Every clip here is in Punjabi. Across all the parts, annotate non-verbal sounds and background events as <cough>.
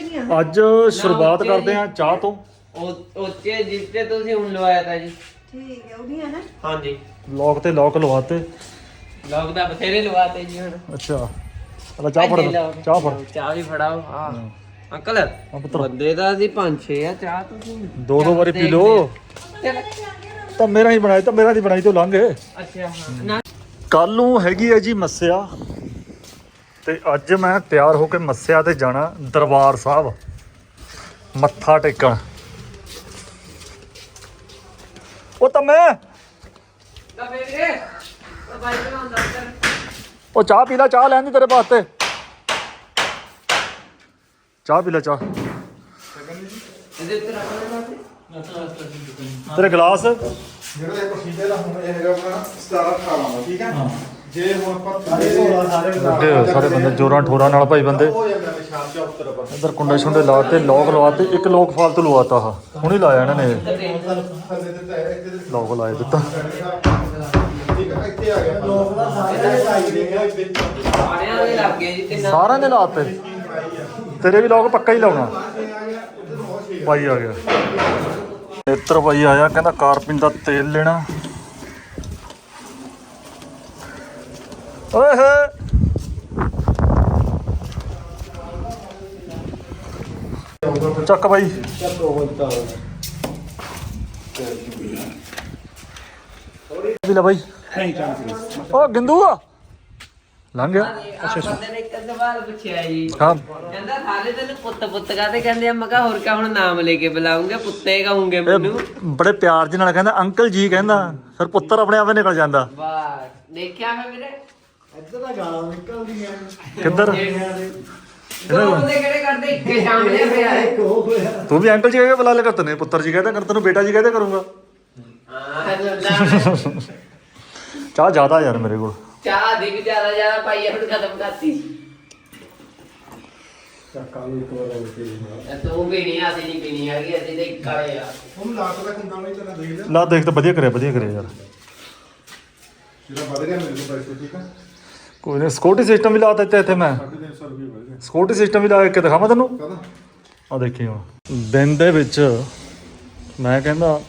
ਕਿਹੜੀਆਂ ਅੱਜ ਸ਼ੁਰੂਆਤ ਕਰਦੇ ਹਾਂ ਚਾਹ ਤੋਂ। ਉਹ ਉੱਚੇ ਜਿੱਤੇ ਤੁਸੀਂ ਹੁਣ ਲਵਾਇਆ ਤਾਂ ਜੀ। ਠੀਕ ਹੈ ਉਹਦੀਆਂ ਹੈ ਹਾਂਜੀ। ਲੋਕ ਤੇ ਲੋਕ ਲਵਾਤੇ। ਲੋਕ ਦਾ ਬਥੇਰੇ ਲਵਾਤੇ ਜੀ ਹੁਣ। ਅੱਛਾ। ਅਲਾ ਚਾਹ ਫੜ। ਚਾਹ ਫੜ। ਚਾਹ ਵੀ ਫੜਾਓ। ਹਾਂ। ਅੰਕਲ ਆ ਬੰਦੇ ਦਾ ਅਸੀਂ ਪੰਜ ਛੇ ਆ ਚਾਹ ਤੁਸੀਂ ਦੋ ਦੋ ਵਾਰੀ ਪੀ ਲੋ ਤਾਂ ਮੇਰਾ ਹੀ ਬਣਾਈ ਤਾਂ ਮੇਰਾ ਦੀ ਬਣਾਈ ਤੋਂ ਲੰਘ। ਅੱਛਾ ਹਾਂ। ਨਾ ਕੱਲ ਨੂੰ ਹੈਗੀ ਹੈ ਜੀ ਮੱਸਿਆ। ਤੇ ਅੱਜ ਮੈਂ ਤਿਆਰ ਹੋ ਕੇ ਮੱਸਿਆ ਤੇ ਜਾਣਾ ਦਰਬਾਰ ਸਾਹਿਬ। ਮੱਥਾ ਟੇਕਣ। ਉਹ ਤਾਂ ਮੈਂ ਉਹ ਚਾਹ ਪੀ ਲੈ ਚਾਹ ਲੈਣ ਦੀ ਤੇਰੇ ਵਾਸਤੇ। ਚਾਹ ਪੀ ਲੈ ਚਾਹ। ਇਹਦੇ ਉੱਤੇ ਰੱਖ ਲੈਣਾ ਤੇਰੇ ਗਲਾਸ। ਜਿਹੜਾ ਇਹ ਪ੍ਰੋਸੀਜਰ ਦਾ ਹੁਣ ਇਹ ਹੈਗਾ ਆਪਣਾ 17 18 ਦਾ ਠੀਕ ਹੈ। ਜੇ ਹੁਣ ਆਪਾਂ ਸਾਰੇ ਲੱਗੇ ਹੋਏ ਸਾਰੇ ਬੰਦੇ ਜੋਰਾਂ ਠੋਰਾਂ ਨਾਲ ਭਾਈ ਬੰਦੇ। ਹੋ ਜਾਂਦਾ ਨਿਸ਼ਾਨ ਚੌਕ ਤਰਫ ਪਰ ਇੱਧਰ ਕੁੰਡੇ ਛੁੰਡੇ ਲਾਤੇ ਲੋਕ ਲਵਾਤੇ ਇੱਕ ਲੋਕ ਫਾਲਤੂ ਲਵਾਤਾ ਆ ਹੁਣੇ ਲਾਇਆ ਇਹਨਾਂ ਨੇ। ਹੈ ਲੋਕ ਲਾਏ ਦਿੱਤਾ। ਠੀਕ ਹੈ ਇੱਥੇ ਆ ਗਿਆ ਲੋਕ ਦਾ ਸਾਰੇ ਦੇ ਗਿਆ ਸਾਰਿਆਂ ਦੇ ਲੱਗ ਗਏ ਜੀ ਤਿੰਨ ਸਾਰਿਆਂ ਨੇ ਲਾਤੇ ਤੇਰੇ ਵੀ ਲੋਕ ਪੱਕਾ ਹੀ ਲਾਉਣਾ। ਭਾਈ ਆ ਗਿਆ। ਨੇਤਰ ਭਾਈ ਆਇਆ ਕਹਿੰਦਾ ਕਾਰਪਿਨ ਦਾ ਤੇਲ ਲੈਣਾ। ਓਏ ਹੋਏ ਚੱਕ ਭਾਈ ਵੀ ਲੈ ਭਾਈ ਓ ਗਿੰਦੂ ਆ। ਲੰਘ ਗਿਆ। ਅੱਛਾ ਬੰਦੇ ਨੇ ਇੱਕ ਸਵਾਲ ਪੁੱਛਿਆ ਜੀ। ਹਾਂ। ਕਹਿੰਦਾ ਸਾਰੇ ਤੈਨੂੰ ਪੁੱਤ ਪੁੱਤ ਕਾਤੇ ਕਹਿੰਦੇ ਆ? ਮੈਂ ਕਿਹਾ ਹੋਰ ਕਾ ਹੁਣ ਨਾਮ ਲੈ ਕੇ ਬੁਲਾਉਂਗੇ ਪੁੱਤੇ ਕਹੂੰਗੇ ਮੈਨੂੰ। ਬੜੇ ਪਿਆਰ ਦੇ ਨਾਲ ਕਹਿੰਦਾ ਅੰਕਲ ਜੀ ਕਹਿੰਦਾ। ਫਿਰ ਪੁੱਤਰ ਆਪਣੇ ਆਪੇ ਨਿਕਲ ਜਾਂਦਾ। ਵਾਹ ਦੇਖਿਆ ਮੈਂ ਵੀਰੇ? ਕਿੱਧਰ? ਦੋ ਬੰਦੇ ਕਿਹੜੇ ਕਰਦੇ? ਇੱਕੇ ਸਾਹਮਣੇ ਪਿਆ ਹੈ ਤੂੰ ਵੀ ਅੰਕਲ ਜੀ ਕਹਿ ਕੇ ਬੁਲਾ ਲੈ ਕਰ ਤਨੇ ਪੁੱਤਰ ਜੀ ਕਹਿੰਦਾ ਕਰ ਤੈਨੂੰ ਬੇਟਾ ਜੀ ਕਹਿੰਦਾ ਕਰੂੰਗਾ। ਹਾਂ ਲੱਲਾ ਚਾਹ ਜ਼ਿਆਦਾ ਯਾਰ ਮੇਰੇ ਕੋਲ। ਚਾਹ ਦੀ ਵੀ ਜ਼ਿਆਦਾ ਜ਼ਿਆਦਾ ਪਾਈ ਹੁਣ ਖਤਮ ਕਰਤੀ। ਇਹ ਤੂੰ ਵੀ ਨਹੀਂ ਆਦੀ ਨਹੀਂ ਪੀਣੀ ਹੈਗੀ ਅਸੀਂ ਤੇ ਇੱਕ ਵਾਲੇ ਆ। ਹੁਣ ਲਾਟ ਦਾ ਕੁੰਡਾ ਨਹੀਂ ਚੱਲਣਾ ਦੇਖ ਲੈ। ਲਾ ਦੇਖ ਤਾਂ ਵਧੀਆ ਕਰਿਆ ਵਧੀਆ ਕਰਿਆ ਯਾਰ। ਜਿਹੜਾ ਵੱਧ ਗਿਆ ਮੇਰੇ ਕੋਲ ਪੈਸੇ ਠੀਕ ਹੈ ਕੋਈ ਨਹੀਂ ਸਕਿਉਰਟੀ ਸਿਸਟਮ ਵੀ ਲਾ ਦਿੱਤਾ ਇੱਥੇ ਮੈਂ। 350 ਰੁਪਏ ਵੱਧ ਗਿਆ ਸਕਿਉਰਟੀ ਸਿਸਟਮ ਵੀ ਲਾ ਕੇ ਦਿਖਾਵਾਂ ਤੈਨੂੰ? ਕਹਦਾ ਆ ਦੇਖੀ ਹੁਣ। ਦਿਨ ਦੇ ਵਿੱਚ ਮੈਂ ਕਹਿੰਦਾ,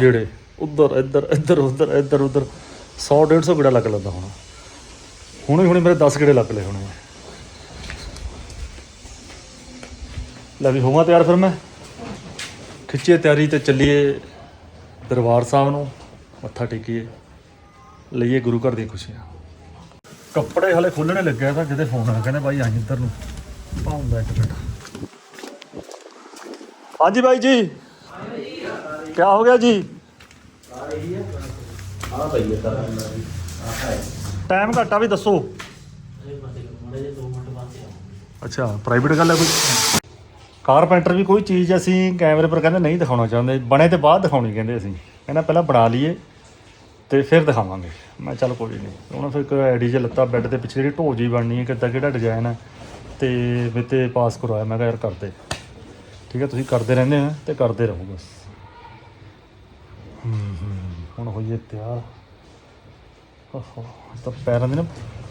ਗੇੜੇ, ਉਧਰ, ਇੱਧਰ ਇੱਧਰ, ਉਧਰ ਇੱਧਰ, ਉਧਰ 100 150 ਗੇੜਾ ਲੱਗ ਲੈਂਦਾ ਹੁਣ। ਹੁਣੇ ਹੁਣੇ ਮੇਰੇ 10 ਗੇੜੇ ਲੱਗ ਲਏ ਹੁਣੇ। ਲੈ ਵੀ ਹੋਵਾਂ ਤਿਆਰ ਫਿਰ ਮੈਂ? ਖਿੱਚੀਏ ਤਿਆਰੀ ਤੇ ਚੱਲੀਏ ਦਰਬਾਰ ਸਾਹਿਬ ਨੂੰ, ਮੱਥਾ ਟੇਕੀਏ, ਲਈਏ ਗੁਰੂ ਘਰ ਦੀਆਂ ਖੁਸ਼ੀਆਂ। ਕੱਪੜੇ ਹਲੇ ਖੋਲਣੇ ਲੱਗਿਆ ਤਾਂ ਕਿਤੇ ਫੋਨ ਆ ਕਹਿੰਦੇ ਬਾਈ ਆਈ ਇੱਧਰ ਨੂੰ। ਪਾਉਂਦਾ ਇੱਕ ਮਿੰਟ। ਹਾਂਜੀ ਭਾਈ ਜੀ। ਕੀ ਹੋ ਗਿਆ ਜੀ? ਟਾਈਮ ਘੱਟਾ ਵੀ ਦੱਸੋ। ਅੱਛਾ ਪ੍ਰਾਈਵੇਟ ਗੱਲ ਹੈ ਕੋਈ? ਕਾਰਪੈਂਟਰ ਵੀ ਕੋਈ ਚੀਜ਼ ਅਸੀਂ ਕੈਮਰੇ ਪਰ ਕਹਿੰਦੇ ਨਹੀਂ ਦਿਖਾਉਣਾ ਚਾਹੁੰਦੇ। ਬਣੇ ਤੇ ਬਾਅਦ ਦਿਖਾਉਣੀ ਕਹਿੰਦੇ ਅਸੀਂ। ਕਹਿੰਦਾ ਪਹਿਲਾਂ ਬਣਾ ਲਈਏ। ਤੇ ਫਿਰ ਦਿਖਾਵਾਂਗੇ। ਮੈਂ ਚੱਲ ਕੋਈ ਨਹੀਂ ਉਹਨਾਂ ਫਿਰ ਇੱਕ ਆਈਡੀ ਜਿਹਾ ਲੱਤਾ ਬੈੱਡ ਦੇ ਪਿੱਛੇ ਜਿਹੜੀ ਢੋ ਜੀ ਬਣਨੀ ਹੈ, ਕਿੱਦਾਂ ਕਿਹੜਾ ਡਿਜ਼ਾਈਨ ਹੈ, ਤੇ ਮੇਰੇ ਤੇ ਪਾਸ ਕਰਵਾਇਆ। ਮੈਂ ਕਿਹਾ ਯਾਰ ਕਰਦੇ। ਠੀਕ ਹੈ, ਤੁਸੀਂ ਕਰਦੇ ਰਹਿੰਦੇ ਹੋ ਤੇ ਕਰਦੇ ਰਹੋ ਬਸ। ਹੁਣ ਹੋਈਏ ਤਿਆਰ। ਓਹੋ ਤਾਂ ਪੈਰਾਂ ਦੇ ਨਾ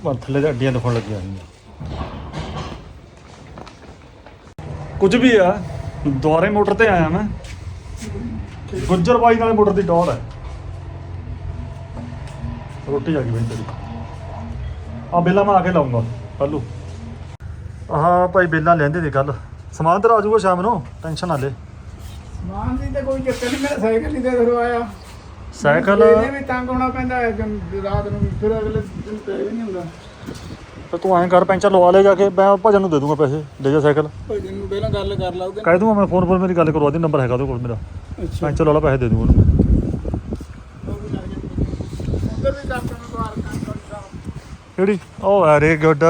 ਆਹ ਥੱਲੇ ਦੇ ਅੱਡੀਆਂ ਦੁਖਣ ਲੱਗੀਆਂ ਹੋਈਆਂ। ਕੁਝ ਵੀ ਆ ਦੁਆਰੇ ਮੋਟਰ ਤੇ ਆਇਆ ਮੈਂ। ਗੁੱਜਰ ਬਾਈ ਨਾਲੇ ਮੋਟਰ ਦੀ ਡੋਰ ਹੈ। ਰੋਟੀ ਆ ਗਈ ਬਈ ਤੇਰੀ। ਆ ਬੇਲਾ ਮੈਂ ਆ ਕੇ ਲਾਉਂਗਾ ਕੱਲੂ ਆਹ ਭਾਈ ਬੇਲਾ ਲੈਂਦੇ ਦੇ ਕੱਲ ਸਮਾਨ ਤੇ ਆ ਜਾਊਗਾ ਸ਼ਾਮ ਨੂੰ ਟੈਨਸ਼ਨ ਨਾ ਲੈ। ਮਾਨ ਦੀ ਤਾਂ ਕੋਈ ਚੱਕਰ ਨਹੀਂ ਮੇਰਾ ਸਾਈਕਲ ਨਹੀਂ ਦੇ ਕਰਵਾਇਆ ਸਾਈਕਲ? ਇਹਨੇ ਵੀ ਤੰਗ ਹੋਣਾ ਪੈਂਦਾ ਹੈ ਰਾਤ ਨੂੰ ਫਿਰ ਅਗਲੇ ਦਿਨ ਤੇ ਵੀ ਨਹੀਂ ਹੁੰਦਾ। ਤੇ ਤੂੰ ਐਂ ਕਰ ਪੈਂਚਰ ਲਵਾ ਲੈ ਜਾ ਕੇ ਮੈਂ ਭਜਨ ਨੂੰ ਦੇ ਦੂੰਗਾ ਪੈਸੇ ਲੈ ਜਾ ਸਾਈਕਲ। ਭਾਈ ਨੂੰ ਪਹਿਲਾਂ ਗੱਲ ਕਰ ਲਾ ਉਹਦੇ ਕਹਿ ਦੂੰਗਾ ਮੈਂ ਫੋਨ ਪਰ ਮੇਰੀ ਗੱਲ ਕਰਵਾ ਦੀ ਨੰਬਰ ਹੈਗਾ ਉਹਦੇ ਕੋਲ ਮੇਰਾ। ਅੱਛਾ। ਪੈਂਚਰ ਵਾਲਾ ਪੈਸੇ ਦੇ ਦੂੰਗਾ ਉਹਨੂੰ ਉਧਰ ਵੀ ਡਾਕਟਰ ਨੂੰ ਦੁਆਰ ਕਰ ਕਰ ਕਿਹੜੀ? ਓ ਵੈਰੀ ਗੁੱਡ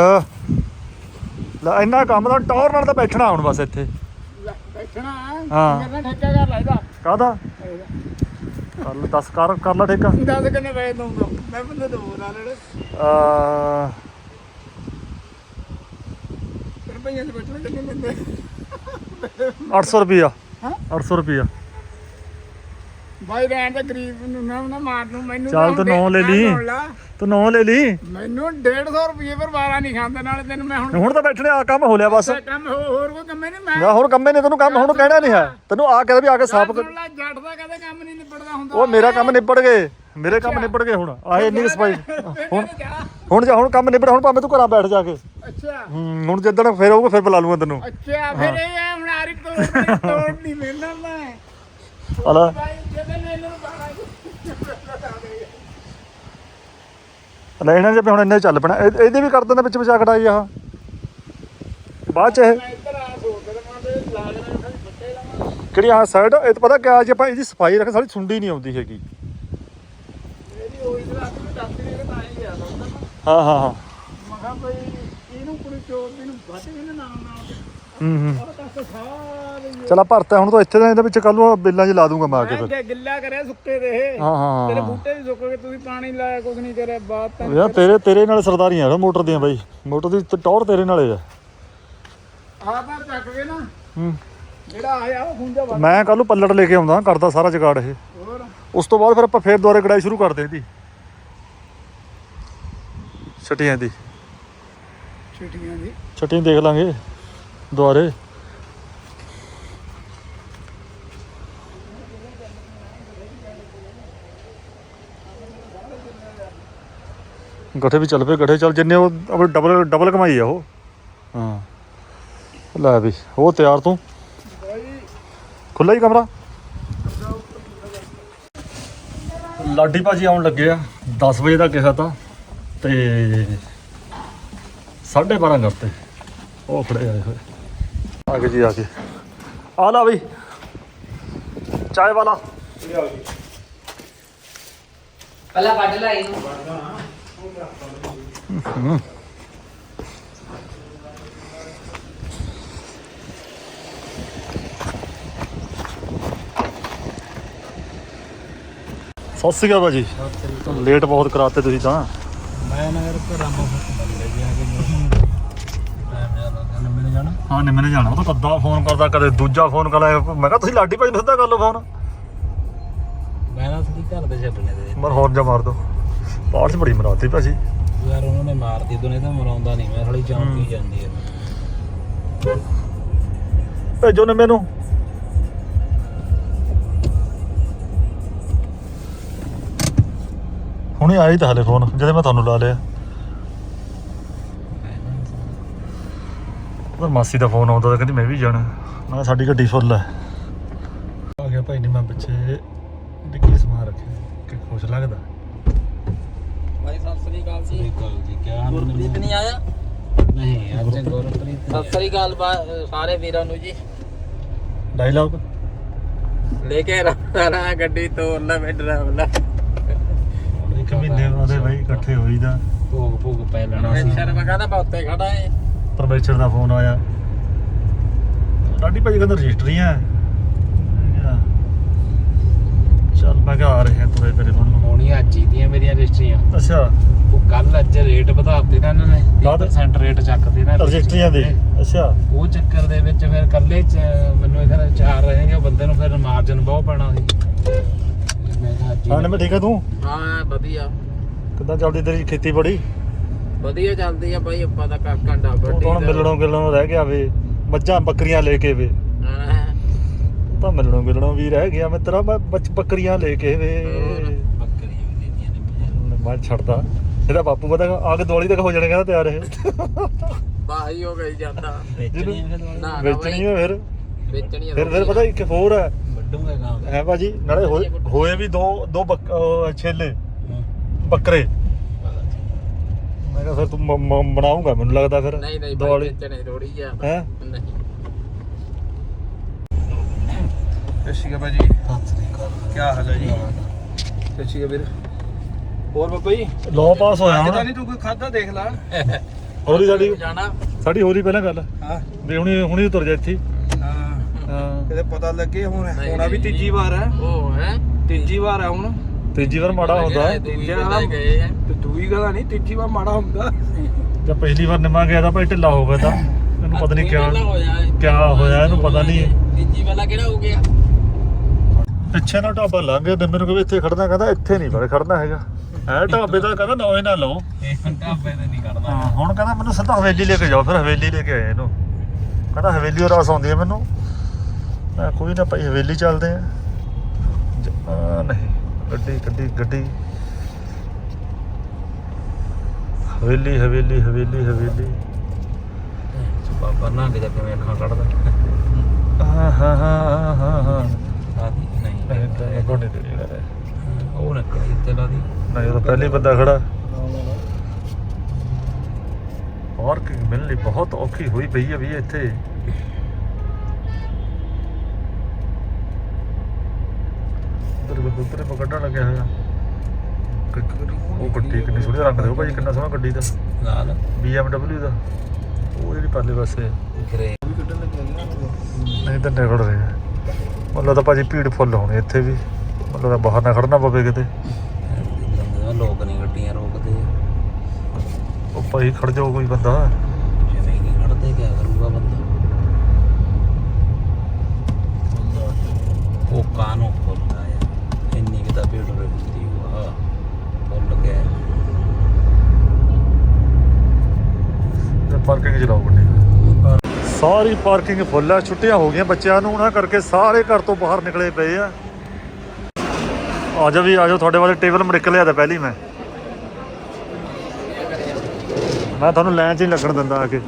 ਲੈ ਇੰਨਾ ਕੰਮ ਦਾ ਟੌਰ ਨਾਲ ਤਾਂ ਬੈਠਣਾ ਹੁਣ ਬਸ ਇੱਥੇ। ਬੈਠਣਾ। ਹਾਂ। ਮੇਰਾ ਠੇਕਾ ਕਰ ਲਾਇਦਾ ਕਾਹਦਾ? ਕਰ ਲੈ 10 ਕਰ ਕਰ ਲੈ ਠੇਕਾ। ਦੱਸ ਕਿੰਨੇ ਵੇ ਦੂੰਗਾ ਮੈਂ ਬੰਦੇ ਲੈਣੇ। ਦੇ ਬੈਠਣਾ ਕਿੰਨੇ ਲੈਂਦੇ 800 ਰੁਪਿਆ ਹਾਂ। 800 ਰੁਪਿਆ ਬਾਈ ਰਹਿਣ ਦੇ ਗਰੀਬ ਨੂੰ ਨਾ ਨਾ ਮਾਰ ਨੂੰ ਮੈਨੂੰ ਚੱਲ ਤਾਂ ਨੌਂ ਲੈ ਲਈ। ਤੂੰ ਨੌ ਲੈ ਲਈ। ਮੈਨੂੰ 150 ਰੁਪਏ ਪਰ ਵਾਰਾ ਨਹੀਂ ਖਾਂਦੇ ਨਾਲੇ ਤੈਨੂੰ ਮੈਂ ਹੁਣ ਹੁਣ ਤਾਂ ਬੈਠਣੇ ਆ ਕੰਮ ਹੋ ਲਿਆ ਬਸ। ਕੰਮ ਹੋਰ ਕੋਈ ਕੰਮ ਨਹੀਂ ਮੈਂ ਨਾ ਹੁਣ ਕੰਮੇ ਨੇ ਤੈਨੂੰ ਕੰਮ ਹੁਣ ਕਹਿਣਾ ਨਹੀਂ ਹੈ। ਤੈਨੂੰ ਆ ਕੇ ਵੀ ਆ ਕੇ ਸਾਫ਼ ਜੱਟ ਦਾ ਕਦੇ ਕੰਮ ਨਹੀਂ ਨਿਬੜਦਾ ਹੁੰਦਾ। ਉਹ ਮੇਰਾ ਕੰਮ ਨਿਬੜ ਗਏ। ਮੇਰੇ ਕੰਮ ਨਿਬੜ ਗਏ ਹੁਣ। ਆਏ ਇੰਨੀ ਸਫ਼ਾਈ। ਹੁਣ ਹੁਣ ਜਾ ਹੁਣ ਕੰਮ ਨਿਬੜ ਹੁਣ ਭਾਵੇਂ ਤੂੰ ਘਰਾਂ ਬੈਠ ਜਾ ਕੇ। ਅੱਛਾ। ਹੁਣ ਜਿੱਦਣ ਫੇਰ ਆਊਗਾ ਫਿਰ ਬੁਲਾ ਲੂੰਗਾ ਤੈਨੂੰ। ਅੱਛਾ ਫਿਰ ਇਹ ਹੁਣ ਆਰੀ ਤੋੜ ਤੋੜ ਨਹੀਂ ਮਿਲਣਾ ਮੈਂ। ਹਲਾ ਲੈ ਇਹਨਾਂ ਜੇ ਹੁਣ ਇੰਨੇ ਚੱਲ ਪੈਣਾ। ਇਹ- ਇਹਦੇ ਵੀ ਕਰ ਦਿੰਦਾ ਵਿੱਚ ਵਿਚਾ ਕਟਾਈ ਆਹ। ਬਾਅਦ ਚ ਇਹ ਕਿਹੜੀ ਆਹ ਸਾਈਡ ਇਹ ਤਾਂ ਪਤਾ ਕਿਆ ਜੇ, ਆਪਾਂ ਇਹਦੀ ਸਫ਼ਾਈ ਰੱਖ ਸਾਡੀ ਸੁੰਡੀ ਨਹੀਂ ਆਉਂਦੀ ਹੈਗੀ। ਹਾਂ ਹਾਂ ਹਾਂ। ਹਾਂ ਉਹ ਸਾਰੇ ਚਲਾ ਭਰਤਾ ਹੁਣ ਤਾਂ ਇੱਥੇ ਦਾ ਇਹਦੇ ਵਿੱਚ ਕੱਲ ਨੂੰ ਬਿੱਲਾਂ 'ਚ ਲਾ ਦੂੰਗਾ ਮੈਂ ਆ ਕੇ ਫਿਰ। ਗਿੱਲਾ ਕਰਿਆ ਸੁੱਕੇ ਦੇ ਇਹ। ਹਾਂ ਹਾਂ ਤੇਰੇ ਹਾਂ ਬੂਟੇ ਵੀ ਸੁੱਕ ਗਏ ਤੁਸੀਂ ਪਾਣੀ ਲਾਇਆ ਕੁਝ ਨਹੀਂ ਕਰਿਆ ਬਾਤ ਤਾਂ ਯਾਰ ਤੇਰੇ ਤੇਰੇ ਨਾਲ ਸਰਦਾਰੀਆਂ ਆ ਮੋਟਰ ਦੀਆਂ ਬਾਈ। ਮੋਟਰ ਦੀ ਤੇ ਟੌਰ ਤੇਰੇ ਨਾਲੇ ਆ। ਆਹ ਤਾਂ ਚੱਕ ਕੇ ਨਾ ਹੂੰ। ਜਿਹੜਾ ਆਇਆ ਉਹ ਖੁੰਝਾ ਵੱਢ। ਮੈਂ ਕੱਲ ਨੂੰ ਪੱਲੜ ਲੈ ਕੇ ਆਉਂਦਾ ਕਰਦਾ ਸਾਰਾ ਜਗਾੜ ਇਹ। ਹੋਰ? ਉਸ ਤੋਂ ਬਾਅਦ ਫਿਰ ਆਪਾਂ ਫੇਰ ਦੁਬਾਰੇ ਕਢਾਈ ਸ਼ੁਰੂ ਕਰਦੇ ਇਹਦੀ। ਛਟੀਆਂ ਦੀ। ਛੁੱਟੀਆਂ ਦੀ। ਛਟੀਆਂ ਦੇਖ ਲਾਂਗੇ। ਦੁਬਾਰੇ ਗੱਠੇ ਵੀ ਚੱਲ ਪਏ, ਗੱਠੇ ਚੱਲ, ਜਿੰਨੇ ਉਹ ਆਪਣੇ ਡਬਲ ਡਬਲ ਕਮਾਈ ਆ ਉਹ। ਹਾਂ। ਲੈ ਵੀ, ਉਹ ਤਿਆਰ ਤੂੰ। ਖੁੱਲਾ ਹੀ ਕਮਰਾ। ਲਾਡੀ ਭਾਜੀ ਆਉਣ ਲੱਗੇ ਆ 10 ਵਜੇ ਦਾ ਕਿਹਾ ਤਾਂ, ਤੇ 12:30 ਕਰਤੇ ਉਹ ਖੜੇ ਆਏ ਹੋਏ। ਆ ਗਏ ਜੀ ਆ ਕੇ ਆ ਲਾ ਬਈ ਚਾय ਵਾਲਾ ਪਹਿਲਾਂ ਕੱਢ ਲੈ ਇਹਨੂੰ ਸਤਿ ਸ਼੍ਰੀ ਅਕਾਲ ਭਾਜੀ ਲੇਟ ਬਹੁਤ ਕਰਾਤੇ ਤੁਸੀਂ ਤਾਂ ਮੈਂ ਨਗਰ ਘਰਾਂ ਹਾਂ ਨਿੰਮੇ ਨੇ ਜਾਣਾ। ਉਹ ਤਾਂ ਕੱਦਾ ਫੋਨ ਕਰਦਾ ਕਦੇ ਦੂਜਾ ਫੋਨ ਕਰ ਲਿਆ ਮੈਂ ਕਿਹਾ ਤੁਸੀਂ ਲਾਡੀ ਭਾਈ ਨੂੰ ਸਿੱਧਾ ਕਰ ਲਓ ਫੋਨ। ਮੈਂ ਨਾ ਸਿੱਧੀ ਘਰ ਦੇ ਛੱਡਣੇ ਦੇ ਮਰ ਹੋਰ ਜਾ ਮਾਰ ਦੋ। ਪਾਰਸ ਬੜੀ ਮਰਾਤੀ ਭਾਜੀ। ਯਾਰ ਉਹਨਾਂ ਨੇ ਮਾਰਦੀ ਦੁਨੇ ਤਾਂ ਮਰਾਉਂਦਾ ਨਹੀਂ। ਮੈਂ ਥੋੜੀ ਚੌਂਕੀ ਜਾਂਦੀ ਹੈ ਭੇਜੋ ਨੂੰ ਹੁਣੇ ਆਈ ਤਾਂ ਹਲੇ ਫੋਨ ਜਦੋਂ ਮੈਂ ਤੁਹਾਨੂੰ ਲਾ ਲਿਆ। ਉਹ ਮਾਸੀ ਦਾ ਫੋਨ ਆਉਂਦਾ ਤਾਂ ਕਹਿੰਦੀ ਮੈਂ ਵੀ ਜਾਣਾ। ਮੈਂ ਸਾਡੀ ਗੱਡੀ ਫੁੱਲ ਹੈ ਆ ਗਿਆ ਭਾਈ ਨੇ ਮੈਂ ਪਿੱਛੇ ਡਿੱਗੀ ਸਮਾਨ ਰੱਖਿਆ। ਕਿ ਖੁਸ਼ ਲੱਗਦਾ? ਭਾਈ ਸਤਿ ਸ੍ਰੀ ਅਕਾਲ ਸ੍ਰੀ ਅਕਾਲ ਜੀ ਕੀ ਹਾਲ ਗੁਰਪ੍ਰੀਤ ਨਹੀਂ ਆਇਆ? ਨਹੀਂ ਅੱਜ ਗੁਰਪ੍ਰੀਤ। ਸਤਿ ਸ੍ਰੀ ਅਕਾਲ ਬਾ- ਸਾਰੇ ਵੀਰਾਂ ਨੂੰ ਜੀ। ਡਾਇਲੌਗ ਲੈ ਕੇ ਰਹਾ ਗੱਡੀ ਤੋੜ ਲੈ ਮੈਂ ਡਰਾਵਲਾ ਇੱਕ ਮਹੀਨੇ ਬਾਅਦ ਭਾਈ ਇਕੱਠੇ ਹੋਈਦਾ। ਭੋਗ ਭੋਗ ਪੈ ਲੈਣਾ ਸੀ ਸ਼ਰਮ ਕਹਿੰਦਾ ਬਹੁਤੇ ਖੜਾ ਏ? ਪਰਮੇਸ਼ਰ ਦਾ ਫੋਨ ਆਇਆ। ਲਾਡੀ ਭਾਈ ਕਹਿੰਦਾ ਕਿਹਾ, ਚੱਲ ਮੈਂ ਕਿਹਾ ਆ ਰਹੇ ਤੁਰੇ ਤੇਰੇ ਵੱਲ ਨੂੰ ਹੋਣੀ ਅੱਜ ਹੀ ਦੀਆਂ ਮੇਰੀਆਂ ਰਜਿਸਟਰੀਆਂ। ਅੱਛਾ। ਉਹ ਕੱਲ ਅੱਜ ਰੇਟ ਵਧਾ ਦਿੱਤੇ ਨਾ ਇਹਨਾਂ ਨੇ। ਕਾਹਦੇ? 30% ਰੇਟ ਚੱਕਦੇ ਨਾ ਰਜਿਸਟਰੀਆਂ ਦੇ। ਅੱਛਾ। ਉਹ ਚੱਕਰ ਦੇ ਵਿੱਚ ਫਿਰ ਕੱਲੇ ਚ ਮੈਨੂੰ ਇਹਦਾ ਚਾਰ ਰਹੇਗੇ ਉਹ ਬੰਦੇ ਨੂੰ ਫਿਰ ਮਾਰਜਨ ਬਹੁਤ ਪੈਣਾ ਸੀ। ਮੈਂ ਕਿਹਾ ਅੱਜ ਹੀ ਮੈਂ ਠੀਕ ਤੂੰ? ਹਾਂ ਵਧੀਆ। ਕਿੱਦਾਂ ਚੱਲਦੀ ਤੇਰੀ ਖੇਤੀ ਬੜੀ ਵਧੀਆ ਚੱਲਦੀ ਆ ਬਾਈ ਆਪਾਂ ਦਾ ਕਾਕਾ ਡਾ ਤੂੰ ਤਾਂ ਹੁਣ ਮਿਲਣੋਂ ਗਿਲਣੋਂ ਰਹਿ ਗਿਆ ਵੇ ਮੱਝਾਂ ਬੱਕਰੀਆਂ ਲੈ ਕੇ ਵੇ। ਤਾਂ ਮਿਲਣੋਂ ਗਿਲਣੋਂ ਵੀ ਰਹਿ ਗਿਆ ਮਿੱਤਰਾ ਮੈਂ ਬੱਚ- ਬੱਕਰੀਆਂ ਲੈ ਕੇ ਵੇ। ਬੱਕਰੀਆਂ ਵੀ ਦੇਦੀਆਂ ਨੇ ਮੈਂ ਛੱਡਦਾ। ਇਹਦਾ ਬਾਪੂ ਪਤਾ ਆ ਕੇ ਦਿਵਾਲੀ ਤੱਕ ਹੋ ਜਾਣੇ ਕਹਿੰਦਾ ਤਿਆਰ ਇਹ। ਬਾਹੀ ਹੋ ਗਈ ਜਾਂਦਾ। ਵੇਚਣੀਆਂ ਫਿਰ। ਨਾ ਵੇਚਣੀ ਫਿਰ। ਵੇਚਣੀ ਫਿਰ ਫਿਰ ਪਤਾ ਇੱਕ ਹੋਰ ਹੈ। ਵੱਢੂਗਾ ਗਾਂ। ਹੈ ਭਾਜੀ ਨਾਲੇ ਹੋਏ ਹੋਏ ਵੀ ਦੋ ਦੋ ਉਹ ਛੇਲੇ। ਬੱਕਰੇ। ਮੈਂ ਕਿਹਾ ਫਿਰ ਤੂੰ ਮ- ਮ- ਬਣਾਉਂਗਾ ਮੈਨੂੰ ਲੱਗਦਾ ਫਿਰ ਨਹੀਂ ਨਹੀਂ ਬਾਈ ਦੀਵਾਲੀ ਵੇਚਣੇ ਥੋੜੀ ਆ। ਹੈ? ਨਹੀਂ ਸਤਿ ਭਾਜੀ ਕੀ ਹਾਲ ਹੈ ਜੀ? ਸਤਿ ਸ਼੍ਰੀ ਅਕਾਲ ਵੀਰ। ਹੋਰ ਬਾਬਾ ਜੀ ਲੋ ਪਾਸ ਹੋਇਆ ਅੱਜ ਤਾਂ ਹੁਣ ਨਹੀਂ ਤੂੰ ਕੋਈ ਖਾਦਾ ਦੇਖ ਲੈ। ਹੋਰੀ ਸਾਡੀ ਜਾਣਾ। ਸਾਡੀ ਹੋਰੀ ਪਹਿਲਾਂ ਗੱਲ। ਹਾਂ। ਵੀ ਹੁਣੀ ਹੁਣੀ ਤੁਰ ਜਾ ਇੱਥੇ। ਹੀ। ਹਾਂ। ਹਾਂ ਕਿਤੇ ਪਤਾ ਲੱਗੇ ਹੁਣ। ਨਹੀਂ, ਹੋਣਾ ਵੀ ਨਹੀਂ, ਤੀਜੀ ਵਾਰ ਹੈ। ਉਹ ਹੈ। ਤੀਜੀ ਵਾਰ ਹੈ ਹੁਣ। ਤੀਜੀ ਵਾਰ ਮਾੜਾ ਹੁੰਦਾ। ਦੂਜਾ ਗਏ ਆ। ਤੇ ਦੂਈ ਗੱਲ ਨਹੀਂ ਤੀਜੀ ਵਾਰ ਮਾੜਾ ਹੁੰਦਾ। ਜਾਂ ਪਹਿਲੀ ਵਾਰ ਨਿਮਾ ਗਿਆ ਤਾਂ ਭਾਈ ਢਿੱਲਾ ਹੋ ਗਿਆ ਤਾਂ। ਇਹਨੂੰ ਪਤਾ ਨਹੀਂ ਕਿਆ ਇਹ। ਕਿਆ ਹੋਇਆ ਇਹਨੂੰ ਪਤਾ ਨਹੀਂ। ਤੀਜੀ ਵਾਲਾ ਕਿਹੜਾ ਹੋ ਗਿਆ? ਪਿੱਛੇ ਨਾ ਢਾਬਾ ਲੰਘ ਗਿਆ ਤੇ ਮੈਨੂੰ ਕਹਿੰਦਾ ਇੱਥੇ ਖੜਨਾ ਕਹਿੰਦਾ ਇੱਥੇ ਨਹੀਂ ਬੜੇ ਖੜਨਾ ਹੈਗਾ। ਹੈ ਢਾਬੇ ਦਾ ਕਹਿੰਦਾ ਨੋਏ ਨਾ ਲਓ। ਇਹ ਢਾਬੇ ਤੇ ਨਹੀਂ ਕਰਦਾ ਹਾਂ ਹੁਣ ਕਹਿੰਦਾ ਮੈਨੂੰ ਸਿੱਧਾ ਹਵੇਲੀ ਲੈ ਕੇ ਜਾਓ ਫਿਰ ਹਵੇਲੀ ਲੈ ਕੇ ਆਏ ਇਹਨੂੰ। ਕਹਿੰਦਾ ਹਵੇਲੀ ਰਸ ਆਉਂਦੀ ਹੈ ਮੈਨੂੰ। ਮੈਂ ਕੋਈ ਨਾ ਭਾਈ ਹਵੇਲੀ ਚੱਲਦੇ ਆ ਨਹੀਂ। ਗੱਡੀ ਗੱਡੀ ਗੱਡੀ ਹਵੇਲੀ ਹਵੇਲੀ ਹਵੇਲੀ ਹਵੇਲੀ। ਬਾਬਾ ਨਾ ਕਿਤੇ ਕਿਵੇਂ ਅੱਖਾਂ ਕੱਢਦਾ? ਹਾਂ ਹਾਂ ਹਾਂ ਹਾਂ ਹਾਂ ਨਹੀਂ? ਤਾਂ ਗੋਡੇ ਕਰੇ ਨਹੀਂ ਉਹ ਪਹਿਲੀ ਬੰਦਾ ਖੜਾ। ਪਾਰਕਿੰਗ ਮਿਲਣੀ ਬਹੁਤ ਔਖੀ ਹੋਈ ਪਈ ਹੈ ਵੀ ਇੱਥੇ। ਉਧਰ ਮੈਂ ਕੱਢਣ ਲੱਗਿਆ ਹੋਇਆ। ਉਹ ਗੱਡੀ ਕਿੰਨੀ ਸੋਹਣੀ ਰੰਗ ਦੇ ਉਹ ਭਾਜੀ ਕਿੰਨਾ ਸੋਹਣਾ ਗੱਡੀ ਦਾ। ਲਾਲ BMW ਦਾ। ਉਹ ਜਿਹੜੀ ਪਰਲੇ ਪਾਸੇ। ਗਰੇ ਨਹੀਂ ਤਾਂ ਨਿਕਲ ਰਹੇ ਮਤਲਬ ਤਾਂ ਭਾਜੀ ਭੀੜ ਫੁੱਲ ਹੋਣੀ ਇੱਥੇ ਵੀ। ਮਤਲਬ ਤਾਂ ਬਾਹਰ ਨਾ ਖੜਨਾ ਪਵੇ ਕਿਤੇ। ਲੋਕ ਨਹੀਂ ਗੱਡੀਆਂ ਰੋਕਦੇ। ਉਹ ਭਾਈ ਖੜ ਜਾਓ ਕੋਈ ਬੰਦਾ। ਜਿਵੇਂ ਹੀ ਨਹੀਂ ਖੜਦੇ ਕਿਆ ਕਰੂਗਾ ਬੰਦਾ? ਉਹ ਕਾਨੂੰ ਫੁੱਲ ਆਇਆ ਇੰਨੀ ਕਿ ਤਾਂ ਭੀੜ ਰਹਿੰਦੀ ਵਾ ਫੁੱਲ ਗਿਆ ਪਾਰਕਿੰਗ ਚ ਲਾਓ ਗੱਡੀ ਸਾਰੀ ਪਾਰਕਿੰਗ ਫੁੱਲ ਆ ਛੁੱਟੀਆਂ ਹੋ ਗਈਆਂ ਬੱਚਿਆਂ ਨੂੰ ਉਹਨਾਂ ਕਰਕੇ ਸਾਰੇ ਘਰ ਤੋਂ ਬਾਹਰ ਨਿਕਲੇ ਪਏ ਆ। ਆ ਵੀ ਆ ਜਾ ਤੁਹਾਡੇ ਵਾਲੇ ਟੇਬਲ ਮੜਕ ਲਿਆ ਤਾਂ ਪਹਿਲੀ ਮੈਂ। ਮੈਂ ਤੁਹਾਨੂੰ ਲੈਣ ਚ ਹੀ ਲੱਗਣ ਦਿੰਦਾ ਆ ਕੇ।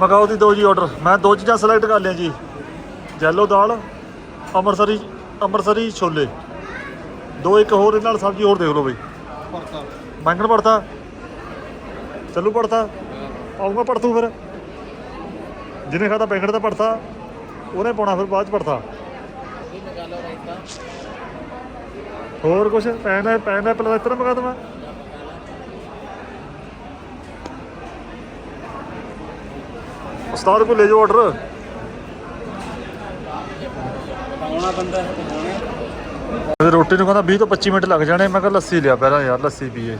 ਮਗਾਓ ਦੀ ਦੋ ਜੀ ਆਰਡਰ ਮੈਂ ਦੋ ਚੀਜ਼ਾਂ ਸਿਲੈਕਟ ਕਰ ਲਿਆ ਜੀ। ਜੈਲੋ ਦਾਲ ਅੰਮ੍ਰਿਤਸਰੀ ਅੰਮ੍ਰਿਤਸਰੀ ਛੋਲੇ। ਦੋ ਇੱਕ ਹੋਰ ਇਹਨਾਂ ਨਾਲ ਸਬਜ਼ੀ ਹੋਰ ਦੇਖ ਲਓ ਬਈ। ਪਰਤਾ ਬੈਂਗਣ ਪਰਤਾ चलू पड़ता आऊँगा पड़तू फिर जिन्हें खाता बैंगन का पड़ता उन्हें पाना फिर बाद च पड़ता ਹੋਰ ਕੁਛ ਪੈਨ ਹੈ ਪੈਨ ਹੈ ਪਹਿਲਾਂ ਇਤਨਾ ਮੰਗਾ ਦਵਾਂ ਉਸਤਾਦ ਕੋ ਲੈ ਜਾਓ ਆਰਡਰ ਆਉਣਾ ਬੰਦਾ ਤੇ ਰੋਟੀ ਨੂੰ ਕਹਿੰਦਾ 20 ਤੋਂ 25 ਮਿੰਟ ਲੱਗ ਜਾਣੇ ਮੈਂ ਕਿਹਾ ਲੱਸੀ ਲਿਆ ਪਹਿਲਾਂ ਯਾਰ ਲੱਸੀ ਪੀਏ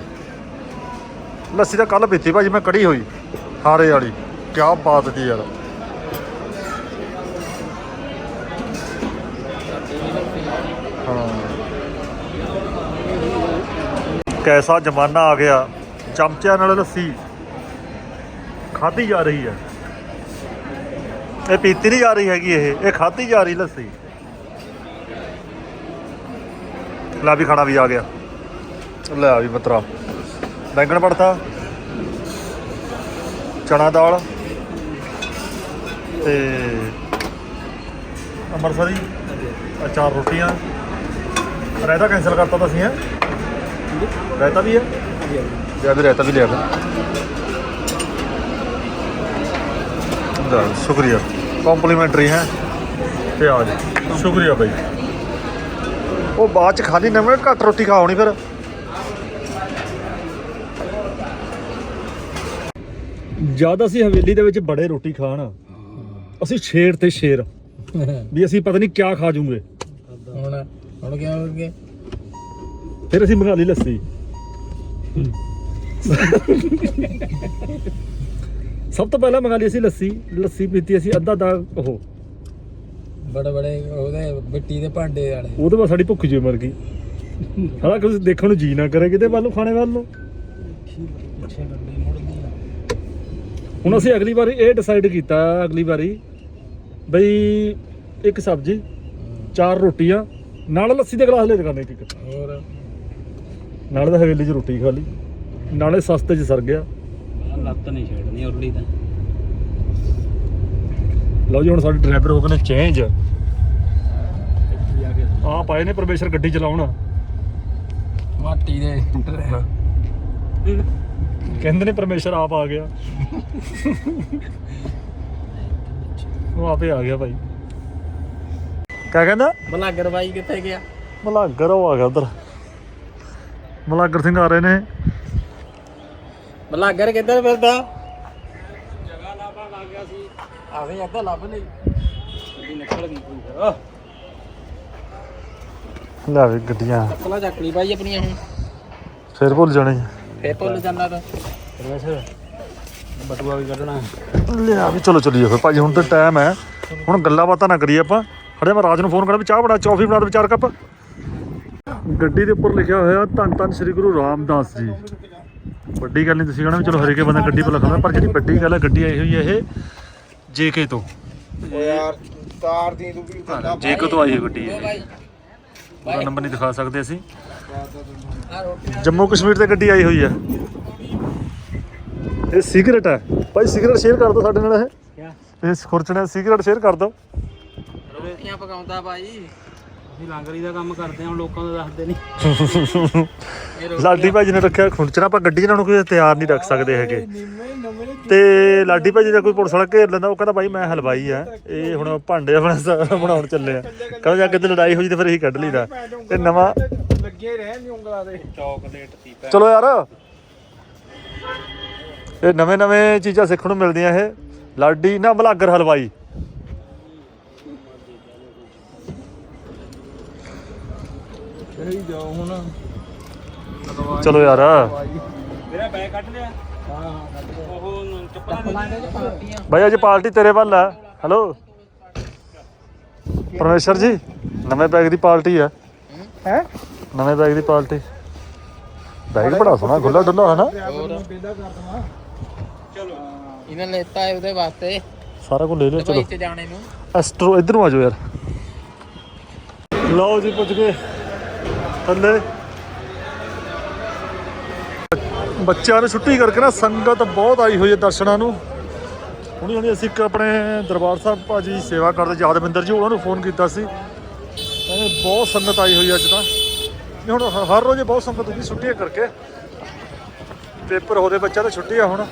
ਲੱਸੀ ਤਾਂ ਕੱਲ ਪੀਤੀ ਭਾਜੀ, ਮੈਂ ਕੜੀ ਹੋਈ, ਹਾਰੇ ਵਾਲੀ। ਕੀ ਬਾਤ ਦੀ ਯਾਰ। ਹਾਂ। ਕੈਸਾ ਜ਼ਮਾਨਾ ਆ ਗਿਆ, ਚਮਚਿਆਂ ਨਾਲ ਲੱਸੀ ਖਾਧੀ ਜਾ ਰਹੀ ਹੈ। ਇਹ ਪੀਤੀ ਨਹੀਂ ਜਾ ਰਹੀ ਹੈਗੀ ਇਹ ਇਹ ਖਾਧੀ ਜਾ ਰਹੀ ਲੱਸੀ। ਲੈ ਵੀ ਖਾਣਾ ਵੀ ਆ ਗਿਆ। ਲੈ ਵੀ ਮਤਰਾ। ਬੈਂਗਣ ਪੜਤਾ ਚਣਾ ਦਾਲ ਤੇ ਅੰਮ੍ਰਿਤਸਰੀ, ਆਹ ਚਾਰ ਰੋਟੀਆਂ। ਰਾਇਤਾ ਕੈਂਸਲ ਕਰਤਾ ਤਾਂ ਅਸੀਂ, ਹੈ? ਰਾਇਤਾ ਵੀ ਹੈ? ਲਿਆ ਰਾਇਤਾ ਵੀ ਲਿਆ ਮੈਂ ਸ਼ੁਕਰੀਆ। ਕੰਪਲੀਮੈਂਟਰੀ ਹੈ? ਅਤੇ ਆ ਜੀ ਸ਼ੁਕਰੀਆ ਬਾਈ। ਉਹ ਬਾਅਦ ਚ ਖਾਣੀ ਨਵੇਂ, ਘੱਟ ਰੋਟੀ ਖਾਉਣੀ ਫਿਰ। ਜ਼ਿਆਦਾ ਅਸੀਂ ਹਵੇਲੀ ਦੇ ਵਿੱਚ ਬੜੇ ਰੋਟੀ ਖਾਣ ਅਸੀਂ ਸ਼ੇਰ ਤੇ ਸ਼ੇਰ <laughs> ਵੀ ਅਸੀਂ ਪਤਾ ਨਹੀਂ ਕਿਆ ਖਾ ਜੂਗੇ। ਹੁਣ ਹੁਣ ਕਿਆ ਹੋ ਗਿਆ ਫਿਰ ਅਸੀਂ ਮੰਗਾ ਲਈ ਲੱਸੀ। ਸਭ ਤੋਂ ਪਹਿਲਾਂ ਮੰਗਾ ਲਈ ਅਸੀਂ ਲੱਸੀ। ਲੱਸੀ ਪੀਤੀ ਅਸੀਂ ਅੱਧਾ ਦਾ ਉਹ। ਬੜੇ ਬੜੇ ਉਹਦੇ ਮਿੱਟੀ ਦੇ ਭਾਂਡੇ ਵਾਲੇ। ਉਹਦੇ ਬਾਅਦ ਸਾਡੀ ਭੁੱਖ ਜੀ ਮਰ ਗਈ। ਸਾਰਾ ਕੁਝ ਦੇਖਣ ਨੂੰ ਜੀ ਨਾ ਕਰੇ ਕਿਤੇ ਵੱਲ ਨੂੰ ਖਾਣੇ ਵੱਲ ਨੂੰ ਪਿੱਛੇ ਗੱਡੀ ਮੁੜਦੀ ਆ ਹੁਣ ਅਸੀਂ ਅਗਲੀ ਵਾਰੀ ਇਹ ਡਿਸਾਈਡ ਕੀਤਾ ਅਗਲੀ ਵਾਰੀ ਬਈ ਇੱਕ ਸਬਜ਼ੀ ਚਾਰ ਰੋਟੀਆਂ ਨਾਲ ਲੱਸੀ ਦੇ ਗਲਾਸ ਲੈ ਕੇ ਖਾਣੇ ਇੱਕ ਇੱਕ ਹੋਰ? ਨਾਲੇ ਤਾਂ ਹਵੇਲੀ 'ਚ ਰੋਟੀ ਖਾ ਲਈ ਨਾਲੇ ਸਸਤੇ 'ਚ ਸਰ ਗਿਆ। ਲੱਤ ਨਹੀਂ ਛੇੜਨੀ ਉਰਲੀ ਤਾਂ। ਲਓ ਜੀ ਹੁਣ ਸਾਡੇ ਡਰਾਈਵਰ ਹੋ ਗਏ ਨੇ ਚੇਂਜ ਆ ਪਾਏ ਨੇ ਪਰਮੇਸ਼ਰ ਗੱਡੀ ਚਲਾਉਣ। ਮਾਟੀ ਦੇ ਕਹਿੰਦੇ ਨੇ ਪਰਮੇਸ਼ਰ ਆਪ ਆ ਗਿਆ। ਉਹ ਆਪੇ ਆ ਗਿਆ ਭਾਈ। ਕਿਆ ਕਹਿੰਦਾ? ਬਲਾਗਰ ਬਾਈ ਕਿੱਥੇ ਗਿਆ? ਮਲਾਗਰ ਉਹ ਆ ਗਿਆ ਉਧਰ। ਮਲਾਗਰ ਸਿੰਘ ਆ ਰਹੇ ਨੇ। ਬਲਾਗਰ ਕਿੱਧਰ ਫਿਰਦਾ? ਜਗ੍ਹਾ ਲੱਭਣ ਲੱਗ ਗਿਆ ਸੀ। ਆਵੇਂ ਅੱਧਾ ਲੱਭ ਲਈ। ਗੱਡੀ ਨਿਕਲ ਗਈ ਕੋਈ ਲੈ ਵੀ ਗੱਡੀਆਂ। ਚੱਕ ਲਈ ਬਾਈ ਆਪਣੀਆਂ ਹੁਣ ਫੇਰ ਭੁੱਲ ਜਾਣੇ। ਫੇਰ ਭੁੱਲ ਜਾਂਦਾ ਤਾਂ। ਪਰਮੇਸ਼ਰ ਬਟੂਆ ਵੀ ਕੱਢਣਾ ਲਿਆ ਵੀ ਚਲੋ ਚੱਲੀਏ ਫਿਰ। ਭਾਜੀ ਹੁਣ ਤਾਂ ਟਾਈਮ ਹੈ। ਹੁਣ ਗੱਲਾਂ ਬਾਤਾਂ ਨਾ ਕਰੀਏ ਆਪਾਂ। ਹੜੇ ਮੈਂ ਰਾਜ ਨੂੰ ਫੋਨ ਕਰਾਂ ਵੀ ਚਾਹ ਬਣਾ ਚਾਫੀ ਬਣਾ ਦੇ ਚਾਰ ਕੱਪ। ਗੱਡੀ ਦੇ ਉੱਪਰ ਲਿਖਿਆ ਹੋਇਆ ਧੰਨ ਧੰਨ ਸ੍ਰੀ ਗੁਰੂ ਰਾਮਦਾਸ ਜੀ। ਵੱਡੀ ਗੱਲ ਨਹੀਂ ਤੁਸੀਂ ਕਹਣਾ ਵੀ ਚਲੋ ਹਰੇਕੇ ਬੰਦਾ ਗੱਡੀ 'ਤੇ ਲਿਖਦਾ ਪਰ ਜਿਹੜੀ ਵੱਡੀ ਗੱਲ ਹੈ ਗੱਡੀ ਆਈ ਹੋਈ ਹੈ ਇਹ ਜੇਕੇ ਤੋਂ। ਓ ਯਾਰ ਤਾਰ ਦੀ ਤੂੰ ਵੀ ਜੇਕੇ ਤੋਂ ਆਈ ਹੋਈ ਗੱਡੀ ਹੈ ਉਹਦਾ ਨੰਬਰ ਨਹੀਂ ਦਿਖਾ ਸਕਦੇ ਅਸੀਂ। ਜੰਮੂ ਕਸ਼ਮੀਰ ਤੇ ਗੱਡੀ ਆਈ ਹੋਈ ਹੈ ਇਹ ਸਿਗਰਟ ਹੈ ਭਾਈ ਸਿਗਰਟ ਸ਼ੇਅਰ ਕਰ ਦਿਓ ਸਾਡੇ ਨਾਲ ਇਹ। ਇਹ ਖੁਰਚਣਾ ਸਿਗਰਟ ਸ਼ੇਅਰ ਕਰ ਦਿਓ ਰੋਟੀਆਂ ਪਕਾਉਂਦਾ ਭਾਈ। ਅਸੀਂ ਲਾਂਗਰੀ ਦਾ ਕੰਮ ਕਰਦੇ ਹਾਂ ਲੋਕਾਂ ਨੂੰ ਦੱਸਦੇ ਨਹੀਂ ਲਾਡੀ ਭਾਜੀ ਨੇ ਰੱਖਿਆ ਖੁਰਚਣਾ ਆਪਾਂ ਗੱਡੀ ਨਾਲ ਨੂੰ ਕੋਈ ਤਿਆਰ ਨਹੀਂ ਰੱਖ ਸਕਦੇ ਹੈਗੇ। ਤੇ ਲਾਡੀ ਭਾਜੀ ਦਾ ਕੋਈ ਪੁਲਿਸ ਵਾਲਾ ਘੇਰ ਲੈਂਦਾ ਉਹ ਕਹਿੰਦਾ ਭਾਈ ਮੈਂ ਹਲਵਾਈ ਆ। ਇਹ ਹੁਣ ਭਾਂਡੇ ਆਪਣਾ ਬਣਾਉਣ ਚੱਲੇ ਆ। ਕਹਿੰਦਾ ਜਾ ਕਿਤੇ ਲੜਾਈ ਹੋ ਜੀ ਤੇ ਫਿਰ ਇਹੀ ਕੱਢ ਲਈਦਾ। ਤੇ ਨਵਾਂ ਲੱਗੇ ਰਹਿ ਨਹੀਂ ਉਂਗਲਾਂ ਦੇ। ਚਾਕਲੇਟ ਦੀ ਚਲੋ ਯਾਰ। ਇਹ ਨਵੇਂ ਨਵੇਂ ਚੀਜ਼ਾਂ ਸਿੱਖਣ ਨੂੰ ਮਿਲਦੀਆਂ ਇਹ। ਲਾਡੀ ਨਾ ਬਲਾਗਰ ਹਲਵਾਈ। ਕਹੀ ਜਾਓ ਹੁਣ। ਚਲੋ ਯਾਰ। ਮੇਰਾ ਬੈਗ ਕੱਢ ਲਿਆ। ਹਾਂ ਉਹ ਚੱਪਲਾਂ ਦੇ ਭਾਈ ਅੱਜ ਪਾਰਟੀ ਤੇਰੇ ਵੱਲ ਹੈ ਹੈਲੋ ਪਰਮੇਸ਼ਰ ਜੀ ਨਵੇਂ ਬੈਗ ਦੀ ਪਾਰਟੀ ਹੈ ਹੈ? ਨਵੇਂ ਬੈਗ ਦੀ ਪਾਰਟੀ ਬੈਗ ਬੜਾ ਸੋਹਣਾ ਖੁੱਲਾ ਡੁੱਲਾ ਹੈ ਨਾ। ਬੇਦਾ ਕਰ ਦਵਾਂ ਇਹਨਾਂ ਲੈਤਾ ਹੈ ਉਹਦੇ ਵਾਸਤੇ। ਸਾਰਾ ਕੁਝ ਲੈ ਲਿਓ ਚਲੋ। ਤੇ ਜਾਣੇ ਨੂੰ। ਐਸਟਰੋ ਇਧਰ ਨੂੰ ਆ ਜਾਓ ਯਾਰ। ਲਓ ਜੀ ਪੁੱਜ ਗਏ। ਥੱਲੇ। ਬੱਚਿਆਂ ਨੂੰ ਛੁੱਟੀ ਕਰਕੇ ਨਾ ਸੰਗਤ ਬਹੁਤ ਆਈ ਹੋਈ ਹੈ ਦਰਸ਼ਨਾਂ ਨੂੰ। ਹੁਣੀ ਹੁਣੀ ਅਸੀਂ ਇੱਕ ਆਪਣੇ ਦਰਬਾਰ ਸਾਹਿਬ ਭਾਜੀ ਸੇਵਾ ਕਰਦੇ ਯਾਦਵਿੰਦਰ ਜੀ ਉਹਨਾਂ ਨੂੰ ਫੋਨ ਕੀਤਾ ਸੀ। ਕਹਿੰਦੇ ਬਹੁਤ ਸੰਗਤ ਆਈ ਹੋਈ ਅੱਜ ਤਾਂ। ਨਹੀਂ ਹੁਣ ਹ- ਹਰ ਰੋਜ਼ ਬਹੁਤ ਸੰਗਤ ਹੁੰਦੀ, ਛੁੱਟੀਆਂ ਕਰਕੇ। ਪੇਪਰ ਉਹਦੇ ਬੱਚਿਆਂ ਦੀ ਛੁੱਟੀ ਆ ਹੁਣ।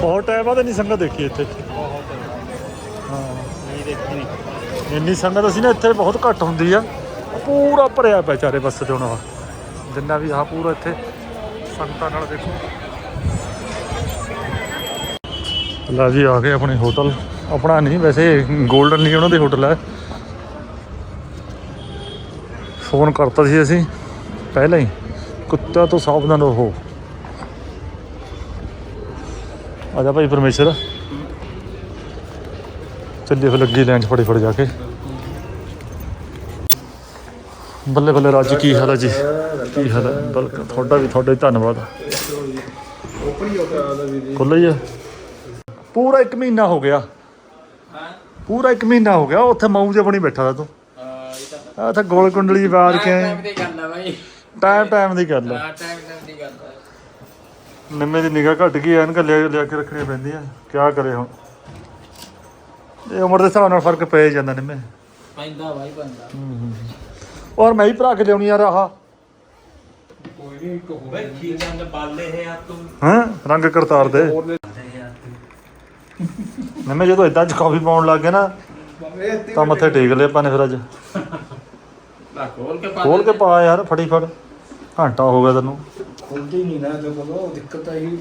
ਬਹੁਤ ਟਾਈਮ ਬਾਅਦ ਇੰਨੀ ਸੰਗਤ ਦੇਖੀ ਇੱਥੇ। ਨਹੀਂ ਦੇਖੀ ਨਹੀਂ ਇੰਨੀ ਸੰਗਤ ਅਸੀਂ ਨਾ ਇੱਥੇ ਬਹੁਤ ਘੱਟ ਹੁੰਦੀ ਆ। ਪੂਰਾ ਭਰਿਆ ਪਿਆ ਚਾਰੇ ਪਾਸੇ ਤੇ ਹੁਣ ਆਹ ਜਿੰਨਾ ਵੀ ਆ ਪੂਰਾ ਇੱਥੇ, ਸੰਗਤਾਂ ਨਾਲ ਦੇਖੋ। ਲਾ ਜੀ, ਆ ਗਏ ਆਪਣੇ ਹੋਟਲ। ਆਪਣਾ ਨਹੀਂ, ਵੈਸੇ 골ਡਨ ਲਈ ਉਹਨਾਂ ਦੇ ਹੋਟਲ ਹੈ। ਫੋਨ ਕਰਤਾ ਸੀ ਅਸੀਂ, ਪਹਿਲਾਂ ਹੀ। ਕੁੱਤਾ ਤੋਂ ਸਾਵਧਾਨ ਰਹੋ। ਆ ਭਾਈ ਪਰਮੇਸ਼ਰ। ਚੱਲੀਏ ਫਿਰ ਲੱਗੀ ਲੈਣ ਫੜੇ ਫੜ ਜਾ ਕੇ। ਬੱਲੇ ਬੱਲੇ ਰਾਜ ਕੀ ਹਾਲ ਹੈ ਜੀ? ਕੀ ਹਾਲ ਹੈ ਬਲਕ ਤੁਹਾਡਾ ਵੀ ਤੁਹਾਡਾ ਹੀ ਧੰਨਵਾਦ। ਖੁੱਲ੍ਹਾ ਹੀ ਹੈ ਪੂਰਾ 1 ਮਹੀਨਾ ਹੋ ਗਿਆ। ਪੂਰਾ 1 ਮਹੀਨਾ ਹੋ ਗਿਆ, ਉੱਥੇ ਮਾਊ ਜਿਹਾ ਬਣੀ ਬੈਠਾ ਤਾ ਤੂੰ। ਆ ਉੱਥੇ ਗੋਲ ਕੁੰਡਲੀ ਜੀ ਬਾੜ ਕੇ ਆਏ ਦੀ ਗੱਲ ਆ ਭਾਈ ਟਾਈਮ ਟਾਈਮ ਦੀ ਗੱਲ ਹੈ ਟਾਈਮ ਟਾਈਮ ਦੀ ਗੱਲ ਆ। ਨਿੰਮੇ ਦੀ ਨਿਗਾਹ ਘਟ ਗਈ ਐਨਕ ਲਿਆ ਲਿਆ ਕੇ ਰੱਖਣੀ ਪੈਂਦੀ ਆ ਕਿਆ ਕਰੇ ਹੁਣ? ਇਹ ਉਮਰ ਦੇ ਹਿਸਾਬ ਨਾਲ ਫ਼ਰਕ ਪੈ ਜਾਂਦਾ ਨਿੰਮੇ। ਪੈਂਦਾ ਭਾਈ ਪੈਂਦਾ। ਔਰ ਮੈਂ ਹੀ ਭਰਾ ਕੇ ਲਿਆਉਣੀ ਯਾਰ ਆਹ ਹਾਂ ਰੰਗ ਕਰਤਾਰ ਦੇ। ਨਿੰਮੇ ਜਦੋਂ ਇਦਾਂ ਚ ਕਾਫੀ ਪਾਉਣ ਲੱਗ ਗਏ ਨਾ ਤਾਂ ਮੱਥੇ ਟੇਕ ਲਏ ਆਪਾਂ ਨੇ ਫਿਰ ਅੱਜ। ਲਾ ਖੋਲ ਕੇ ਪਾ ਖੋਲ ਕੇ ਪਾ ਯਾਰ ਫੜੀ ਫੜ ਘੰਟਾ ਹੋ ਗਿਆ ਤੈਨੂੰ। ਖੁੱਲਦੀ ਨਹੀਂ ਨਾ ਜੋ ਬੋਲੋ ਦਿੱਕਤ ਆਈ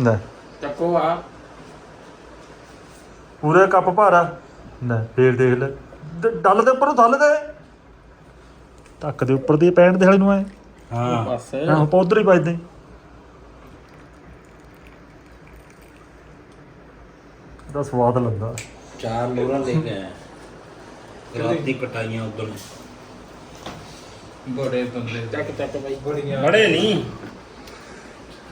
ਲੈ। ਚੱਕੋ ਆ। ਪੂਰੇ ਕੱਪ ਭਾਰਾ ਲੈ ਫੇਰ ਦੇਖ ਲੈ। ਡ- ਡੱਲ ਦੇ ਉੱਪਰ ਥੱਲ ਦੇ। ਟੱਕ ਦੇ ਉੱਪਰ ਦੀ ਪੈਂਟ ਦੇ ਹਲੇ ਨੂੰ ਆਏ ਹਾਂ। ਬਸ ਹਾਂ ਉਧਰ ਹੀ ਵੱਜਦੇ ਦਾ ਸਵਾਦ ਲੱਗਦਾ। ਚਾਰ ਲੋਰਾਂ ਲੈ ਕੇ ਆਇਆ। ਰਾਤ ਦੀ ਕਟਾਈਆਂ ਉਦੋਂ ਬੜੇ ਬੰਦੇ। ਚੱਕ ਚੱਕ ਭਾਈ ਬੜੀਆਂ। ਬੜੇ ਨਹੀਂ।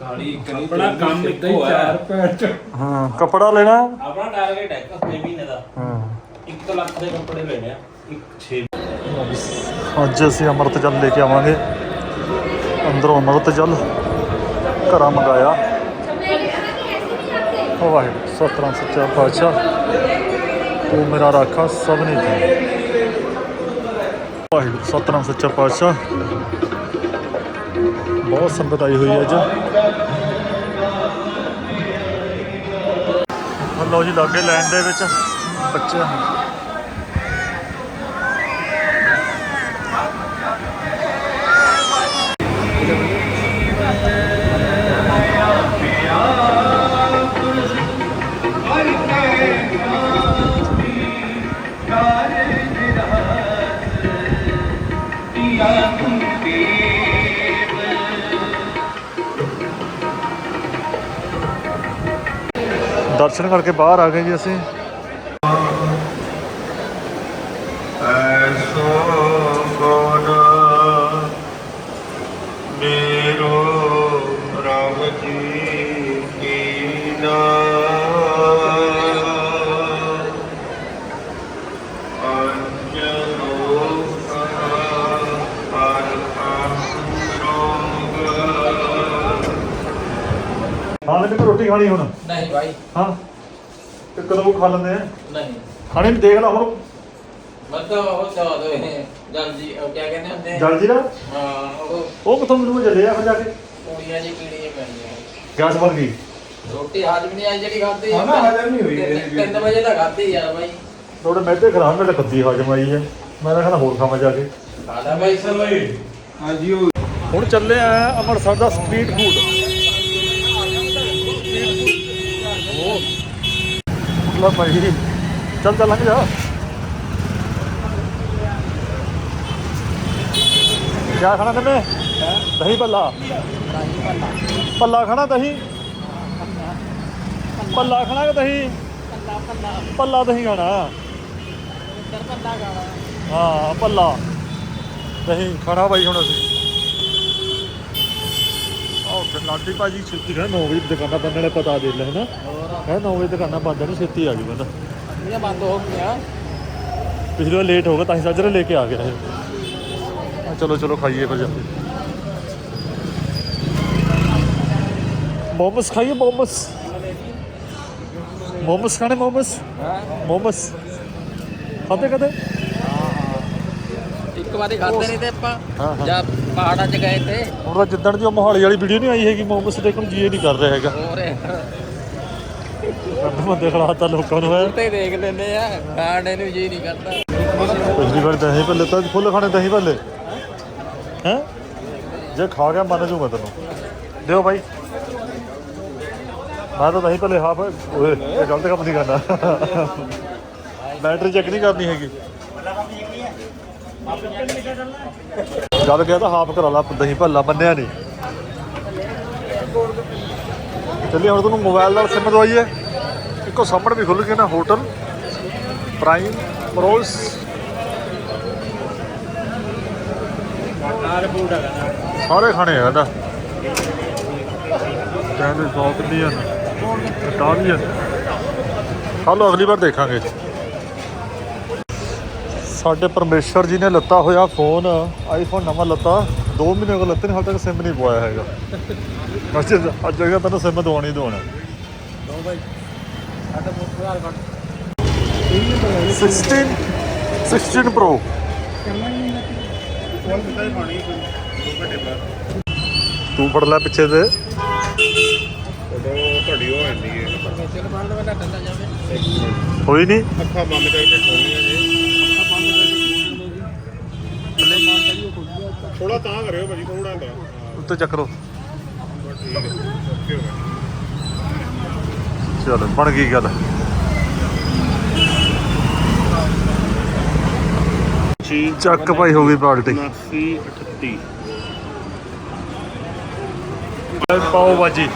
ਕਾਲੀ ਕਰੀ ਆਪਣਾ ਕੰਮ ਇੱਕੋ ਹੈ। ਚਾਰ ਪੈਂਟ। ਹਾਂ ਕਪੜਾ ਲੈਣਾ। ਆਪਣਾ ਟਾਰਗੇਟ ਹੈ ਕਿ ਮਹੀਨੇ ਦਾ। ਹਾਂ। 1 ਲੱਖ ਦੇ ਕੱਪੜੇ ਲੈਣੇ ਆ ਇੱਕ 6 ਅੱਜ ਅਸੀਂ ਅੰਮ੍ਰਿਤ ਜਲ ਲੈ ਕੇ ਆਵਾਂਗੇ। ਅੰਦਰੋਂ ਅੰਮ੍ਰਿਤ ਜਲ ਘਰਾਂ ਮੰਗਾਇਆ। ਉਹ ਵਾਹਿਗੁਰੂ ਸਤਨਾਮ ਸੱਚਾ ਪਾਤਸ਼ਾਹ। ਤੂੰ ਮੇਰਾ ਰਾਖਾ ਸਭ ਨੇ ਦੀ ਵਾਹਿਗੁਰੂ, ਸਤਨਾਮ ਸੱਚਾ ਪਾਤਸ਼ਾਹ। ਬਹੁਤ ਸੰਗਤ ਆਈ ਹੋਈ ਹੈ ਅੱਜ। ਆਹ ਜੀ, ਲਾਗੇ ਲਾਈਨ ਦੇ ਵਿੱਚ ਬੱਚੇ ਦਰਸ਼ਨ ਕਰਕੇ ਬਾਹਰ ਆ ਗਏ ਜੀ ਅਸੀਂ। ਹਾਂ ਕੇ ਰੋਟੀ ਖਾਣੀ ਹੁਣ। ਨਹੀਂ ਭਾਈ। ਹਾਂ। ਤੇ ਕਦੋਂ ਖਾ ਲੈਂਦੇ ਆ? ਨਹੀਂ। ਖਾਣੇ ਨੂੰ ਦੇਖ ਲਾ ਹੁਣ ਮਤਲਬ ਉਹ ਚਾਹ ਦੋ ਜਲਦੀ ਉਹ ਕਿਆ ਕਹਿੰਦੇ ਹੁੰਦੇ ਜਲ ਜੀਰਾ ਹਾਂ ਉਹ ਉਹ ਕਿੱਥੋਂ ਮੈਨੂੰ ਚੱਲੇ ਆ ਫਿਰ ਜਾ ਕੇ? ਕੁੜੀਆਂ ਜੀ ਕੀੜੀਆਂ ਪੈਣੀਆਂ ਗੈਸ ਬਣ ਗਈ। ਰੋਟੀ ਹਾਜ਼ਮ ਨਹੀਂ ਆਈ ਜਿਹੜੀ ਖਾਧੀ ਹਾਂ ਨਾ, ਹਜ਼ਮ ਨਹੀਂ ਹੋਈ ਤਿੰਨ-। ਤਿੰਨ ਵਜੇ ਤਾਂ ਖਾਧੀ ਯਾਰ ਭਾਈ ਥੋੜੇ ਮੈਦੇ ਖਰਾਬ ਮੇਰੇ ਕੱਦੀ ਹਜਮ ਆਈ ਹੈ ਮੈਂ ਤਾਂ ਕਹਿੰਦਾ ਹੋਰ ਖਾਵਾਂ ਜਾ ਕੇ। ਖਾਦਾ ਭਾਈ ਸਰ ਭਾਈ ਹਾਂਜੀ ਉਹ ਹੁਣ ਚੱਲੇ ਆ ਅੰਮ੍ਰਿਤਸਰ ਦਾ ਸਟਰੀਟ ਫੂਡ। ਲੋ ਭਾਈ। ਚੱਲ ਚੱਲ, ਲੰਘ ਜਾ। ਕਿਆ ਖਾਣਾ ਤੈਨੇ? ਦਹੀਂ ਭੱਲਾ। ਭੱਲਾ ਖਾਣਾ ਦਹੀਂ? ਭੱਲਾ ਖਾਣਾ ਕਿ ਦਹੀਂ? ਭੱਲਾ ਦਹੀਂ ਖਾਣਾ। ਹਾਂ, ਭੱਲਾ। ਦਹੀਂ ਖਾਣਾ ਬਾਈ ਹੁਣ ਅਸੀਂ। ਆਹ ਫਿਰ ਲਾਡੀ ਭਾਜੀ ਛੇਤੀ ਹੈ 9 ਵਜੇ ਦੁਕਾਨਾਂ ਬੰਦ ਨੇ ਪਤਾ ਦੇ ਲੈ, ਹਨਾ? ਹੈ 9 ਵਜੇ ਦੁਕਾਨਾਂ ਬੰਦ ਨੇ ਛੇਤੀ ਆ ਗਈ ਬੰਦਾ। ਇਹ ਬੰਦ ਹੋ ਗਿਆ। ਪਿਛਲੀ ਵਾਰ ਲੇਟ ਹੋ ਗਿਆ ਤਾਂ ਹੀ ਸਾਜਰੇ ਲੈ ਕੇ ਆ ਗਿਆ ਇਹ ਆ ਚਲੋ ਚਲੋ ਖਾਈਏ ਫਿਰ ਜਲਦੀ ਮੋਮਸ ਖਾਈਏ ਮੋਮਸ। ਮੋਮਸ ਖਾਣੇ ਮੋਮਸ? ਮੋਮਸ। ਖਾਦੇ ਕਦੇ? ਇੱਕ ਵਾਰੀ ਖਾਦੇ ਨਹੀਂ ਤੇ ਆਪਾਂ ਜਦ ਪਹਾੜਾਂ 'ਚ ਗਏ ਤੇ। ਹੁਣ ਤਾਂ ਜਿੱਦਣ ਦੀ ਉਹ ਮੋਹਾਲੀ ਵਾਲੀ ਵੀਡੀਓ ਨਹੀਂ ਆਈ ਹੈਗੀ ਮੋਮਸ ਦੇਖਣ ਜੀ ਨਹੀਂ ਕਰ ਰਿਹਾ ਹੈਗਾ। ਹੋਰ। ਬੰਦੇ ਖੜਾਤਾ ਲੋਕਾਂ ਨੂੰ ਹੈ। ਤੇ ਦੇਖ ਲੈਂਦੇ ਆ ਖਾਣੇ ਨੂੰ ਜੀ ਨਹੀਂ ਕਰਦਾ। ਪਿਛਲੀ ਵਾਰ ਦਹੀਂ ਭੱਲੇ ਤਾਂ ਫੁੱਲ ਖਾਣੇ ਦਹੀਂ ਭੱਲੇ। ਹੈ? ਜੇ ਖਾ ਗਿਆ ਮੰਨ ਜੂਗਾ ਤੈਨੂੰ। ਦਿਓ ਭਾਈ ਮੈਂ ਤਾਂ ਦਹੀਂ ਭੱਲੇ ਹਾਫ ਓਏ ਇਹ ਗਲਤ ਕੰਮ ਨਹੀਂ ਕਰਨਾ। ਬੈਟਰੀ ਚੈੱਕ ਨਹੀਂ ਕਰਨੀ ਹੈਗੀ। ਜਦ ਗਿਆ ਤਾਂ ਹਾਫ ਕਰਾ ਲਾ ਦਹੀਂ ਭੱਲਾ ਮੰਨਿਆ ਨਹੀਂ। ਚੱਲੀ ਹੁਣ ਤੁਹਾਨੂੰ ਮੋਬਾਈਲ ਨਾਲ ਸਿਮ ਦਵਾਈਏ ਇੱਕੋ ਸਾਹਮਣੇ ਵੀ ਖੁੱਲ ਗਿਆ ਨਾ ਹੋਟਲ ਪ੍ਰਾਈਮ ਰੋਲਸ। ਸਾਰੇ ਖਾਣੇ ਆ ਇਹਦਾ। ਕਹਿੰਦੇ ਸੌ ਕਿੰਨੀ ਹਨ ਇਟਾਲੀਅਨ ਹਾਲੋ ਅਗਲੀ ਵਾਰ ਦੇਖਾਂਗੇ। ਸਾਡੇ ਪਰਮੇਸ਼ਰ ਜੀ ਨੇ ਲੱਤਾ ਹੋਇਆ ਫੋਨ ਆਈਫੋਨ ਨਵਾਂ ਲੱਤਾ। 2 ਮਹੀਨੇ ਕੋ ਲੱਤੇ ਨੇ ਹਾਲ ਤੱਕ ਸਿਮ ਨਹੀਂ ਪਵਾਇਆ ਹੈਗਾ। ਬਸ ਅੱਜ ਜਗ੍ਹਾ ਤੈਨੂੰ ਸਿਮ ਦਵਾਉਣੀ ਹੀ ਦਵਾਉਣਾ। 16 16 ਪ੍ਰੋ ਤੂੰ ਫੜ ਲੈ ਪਿੱਛੇ ਤੇ। ਤੁਹਾਡੀ ਉਹ ਹੈ ਹੋਈ ਨਹੀਂ? ਅੱਖਾਂ ਬੰਦ ਕਰਕੇ ਖੋਲੀਆਂ ਜੇ ਥੋੜਾ ਤਾਂ ਕਰਿਓ ਭਾਜੀ ਥੋੜਾ ਤਾਂ ਉੱਤੇ ਚੱਕਰੋ ਠੀਕ ਹੈ ਓਕੇ ਹੋ ਗਿਆ। ਚਲ, ਬਣ ਗਈ ਗੱਲ। ਚੱਕ ਭਾਈ ਹੋ ਗਈ ਪਾਰਟੀ 38 ਪਾਓ ਬਾਜੀ।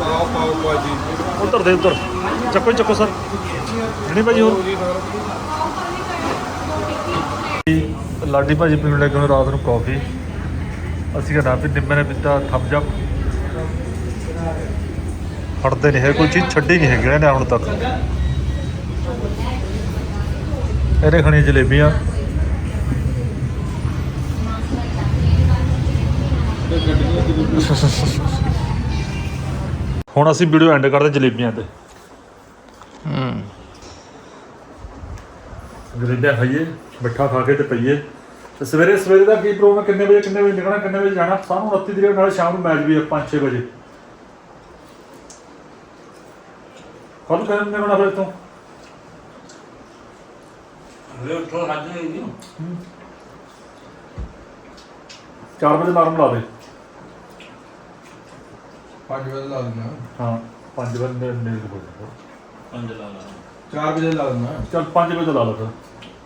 ਪਾਓ ਪਾਓ ਭਾਜੀ ਉਧਰ ਦੇ, ਉਧਰ। ਚੱਕੋ ਚੱਕੋ ਸਰ। ਨਹੀਂ ਭਾਜੀ, ਹੋਰ। ਲਾਡੀ ਭਾਜੀ ਪੀਣ ਲੱਗੇ ਹੁਣ ਰਾਤ ਨੂੰ ਕਾਫੀ। ਅਸੀਂ ਕਹਿੰਦਾ ਵੀ ਨਿੰਮੇ ਨੇ ਪੀਤਾ ਥੰਬਸ ਅਪ ਹਟਦੇ ਨਹੀਂ ਹੈ ਕੋਈ ਚੀਜ਼ ਛੱਡੀ ਨਹੀਂ ਹੈਗੀ ਇਹਨੇ ਹੁਣ ਤੱਕ। ਇਹਨੇ ਖਾਣੀਆਂ ਜਲੇਬੀਆਂ। ਹੁਣ ਅਸੀਂ ਵੀਡੀਓ ਐਂਡ ਕਰਦੇ ਜਲੇਬੀਆਂ ਤੇ। ਹੂੰ। ਜਲੇਬੀਆਂ ਖਾਈਏ ਮਿੱਠਾ ਖਾ ਕੇ ਤੇ ਪਈਏ। ਤੇ ਸਵੇਰੇ ਸਵੇਰੇ ਦਾ ਕੀ ਪ੍ਰੋਗਰਾਮ ਕਿੰਨੇ ਵਜੇ ਕਿੰਨੇ ਵਜੇ ਨਿਕਲਣਾ ਕਿੰਨੇ ਵਜੇ ਜਾਣਾ? ਸਾਨੂੰ 29 ਤਰੀਕ ਨਾਲ ਸ਼ਾਮ ਨੂੰ ਮੈਚ ਵੀ ਹੈ 5-6 ਵਜੇ। ਕੱਲ ਕਿੰਨੇ ਵਜੇ ਨਿਕਲਣਾ ਫਿਰ ਇੱਥੋਂ। ਹਲੇ ਉੱਠੋ ਰੱਜ ਨਹੀਂ 4 ਵਜੇ ਅਲਾਰਮ ਲਾ ਦੇ। ਪੰਜ ਵਜੇ ਲਾ ਦਿੰਦਾ। ਹਾਂ 5 ਵਜੇ ਦੇ ਨੇੜੇ ਹੋ ਪੰਜ ਲਾ ਲਾ। 4 ਵਜੇ ਲਾ ਦਿੰਦਾ। ਚੱਲ 5 ਵਜੇ ਲਾ ਲਾ ਫਿਰ।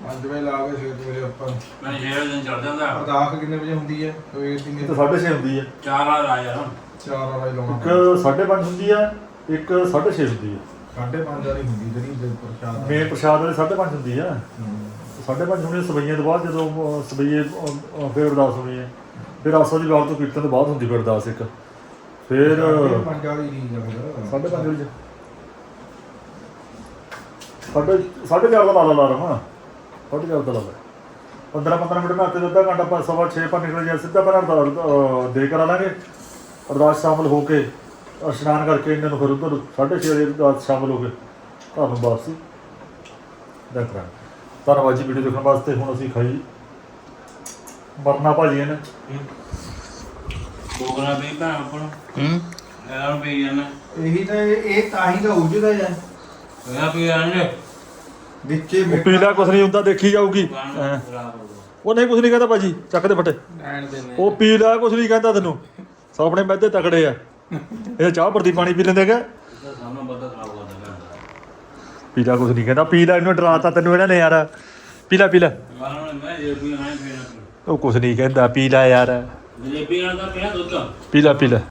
5 ਵਜੇ ਲਾ ਕੇ 6 ਵਜੇ ਆਪਾਂ ਮੈਂ 6 ਵਜੇ ਚੜ ਜਾਂਦਾ। ਅਰਦਾਸ ਕਿੰਨੇ ਵਜੇ ਹੁੰਦੀ ਹੈ? ਕੋਈ ਇਹ ਦਿਨ ਤਾਂ 6:30 ਹੁੰਦੀ ਹੈ। 4 ਆ ਆ ਯਾਰ 4 ਵਜੇ ਇੱਕ ਲਾਉਣਾ 5:30 ਹੁੰਦੀ ਹੈ ਇੱਕ 6:30 ਹੁੰਦੀ ਹੈ। ਸਾਢੇ ਪੰਜ ਵਾਲੀ ਹੁੰਦੀ ਜਿਹੜੀ ਪ੍ਰਸ਼ਾਦ ਮੇਨ ਪ੍ਰਸ਼ਾਦ ਵਾਲੇ 5:30 ਹੁੰਦੀ ਆ। 5:30 ਹੋਣੀ ਸਬਈਆਂ ਤੋਂ ਬਾਅਦ ਜਦੋਂ ਅਹ, ਸਬਈਏ ਅਹ, ਅਹ, ਫਿਰ ਅਰਦਾਸ ਹੋਣੀ ਹੈ ਫਿਰ ਆਸਾ ਦੀ ਵਾਰ ਤੋਂ ਕੀਰਤਨ ਤੋਂ ਬਾਅਦ ਹੁੰਦੀ ਫਿਰ ਅਰਦਾਸ ਇੱਕ। ਫਿਰ ਸਾਢੇ ਪੰਜ ਵਾਲੀ ਨਹੀਂ ਜਾਂਦਾ ਸਾਢੇ ਪੰਜ ਵਜੇ ਸਾਢੇ ਸਾਢੇ ਚਾਰ ਦਾ ਲਾ ਲਾ ਰਹਾ ਸਾਢੇ ਚਾਰ ਦਾ ਲਾ ਲਾ 15 15 ਮਿੰਟ ਨਹਾਤੇ ਤੋਂ ਅੱਧਾ ਘੰਟਾ ਪਾ ਸਵਾ 6 ਪਰ ਨਿਕਲ ਜਾ ਸਿੱਧਾ ਪਰ ਅਰਦਾਸ ਦੇ ਕਰਾ ਲਾਂਗੇ। ਅਰਦਾਸ ਸ਼ਾਮਲ ਹੋ ਕੇ ਇਸ਼ਨਾਨ ਕਰਕੇ ਇਹਨਾਂ ਨੂੰ ਫਿਰ ਉੱਧਰ 6:30 ਵਜੇ ਅਰਦਾਸ ਸ਼ਾਮਲ ਹੋ ਕੇ ਘਰ ਨੂੰ ਵਾਪਸੀ। ਦੇਖ ਰਾਂ ਧੰਨਵਾਦ ਜੀ ਵੀਡੀਓ ਦੇਖਣ ਵਾਸਤੇ। ਹੁਣ ਅਸੀਂ ਖਾਈ ਮਰਨਾ ਭਾਜੀ ਨੇ ਬੋਗਣਾ ਵੀ ਭੈਣ ਆਪਣ ਹੂੰ? ਇਹਨਾਂ ਨੂੰ ਪੀ ਜਾਣਾ। ਇਹੀ ਤਾਂ ਇਹ ਤਾਂ ਹੀ ਤਾਂ ਉਜਦਾ ਹੈ। ਇਹਨਾਂ ਪੀ ਜਾਣੇ ਵਿੱਚੇ ਪੀਲਾ ਕੁਛ ਨਹੀਂ ਹੁੰਦਾ ਦੇਖੀ ਜਾਊਗੀ। ਉਹ ਨਹੀਂ ਕੁਛ ਨਹੀਂ ਕਹਿੰਦਾ ਭਾਜੀ ਚੱਕ ਦੇ ਫਟੇ। ਉਹ ਪੀਲਾ ਕੁਛ ਨਹੀਂ ਕਹਿੰਦਾ ਤੈਨੂੰ। ਸੋ ਆਪਣੇ ਮਹਿਦੇ ਤਕੜੇ ਆ। ਇਹ ਚਾਹ ਪ੍ਰਤੀ ਪਾਣੀ ਪੀ ਲੈਂਦੇ ਹੈਗਾ? ਪੀਲਾ ਕੁਛ ਨਹੀਂ ਕਹਿੰਦਾ ਪੀਲਾ ਇਹਨੂੰ ਡਰਾਤਾ ਤੈਨੂੰ ਇਹਨਾਂ ਨੇ ਯਾਰ। ਪੀਲਾ ਪੀਲਾ ਉਹ ਕੁਛ ਨਹੀਂ ਕਹਿੰਦਾ ਪੀਲਾ ਯਾਰ। ਜਲੇਬੀ ਨਾਲ ਤਾਂ ਪਿਆ ਦੁੱਧ। ਪੀਲਾ ਪੀਲਾ